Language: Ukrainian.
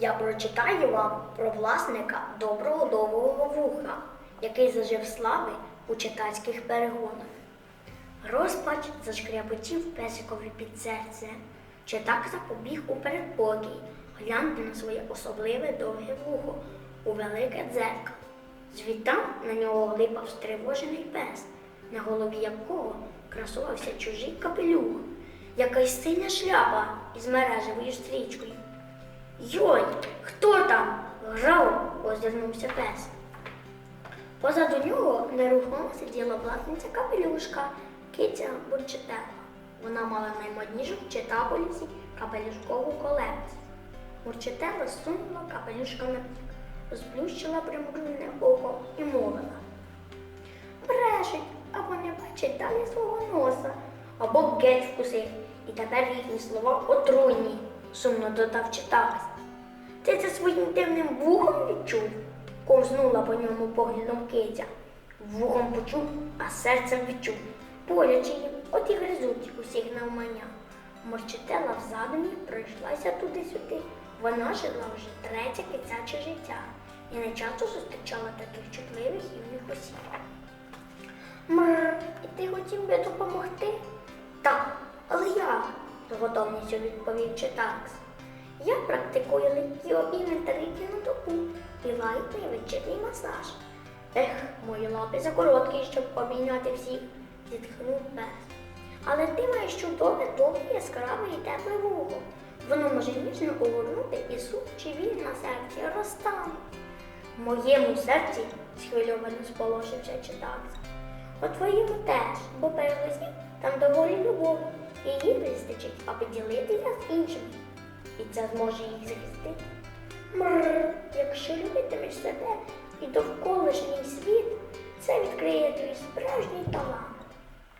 Я прочитаю вам про власника доброго довгого вуха, який зажив слави у читацьких перегонах. Розпач зашкряботів песикові під серце. Читак запобіг у передпокій, глянути на своє особливе довге вухо у велике дзеркало. Звідтам на нього глипав стривожений пес, на голові якого красувався чужий капелюх, якась синя шляпа із мережевою стрічкою. Йой, хто там? Грав, озирнувся пес. Позаду нього нерухомо сиділа власниця капелюшка, киця Бурчетела. Вона мала наймоднішу в читаполісі капелюшкову колекцію. Бурчетела сунула капелюшка на бік, розплющила примружене око і мовила. Брешуть, або не бачить далі свого носа, або геть вкусив. І тепер їхні слова отруйні, сумно додав читалась. Ти це своїм дивним вухом відчув? ковзнула по ньому поглядом киця. Вухом почув, а серцем відчув. Боляче їм, от і гризуть усіх навмання. Морчетела в задумі пройшлася туди-сюди. Вона жила вже третє кицяче життя і не часто зустрічала таких чутливих і вних осіб. Мр, і ти хотів би допомогти? Готовністю відповів Читакс. Я практикую легкі обійми тричі на добу і лайтний вечірній масаж. Ех, мої лапи закороткі, щоб обійняти всіх, зітхнув пес. Але ти маєш чудове, довге, яскраве і тепле вухо. Воно може ніжно огорнути і сух чи він на серці розтане. В моєму серці схвильовано сполошився читакс. У твоєму теж, бо перевозів там доволі любові, їй вистачить, аби ділитися з іншими. І це зможе їх захистити. Мрр, якщо любитимеш себе і довколишній світ, це відкриє твій справжній талант.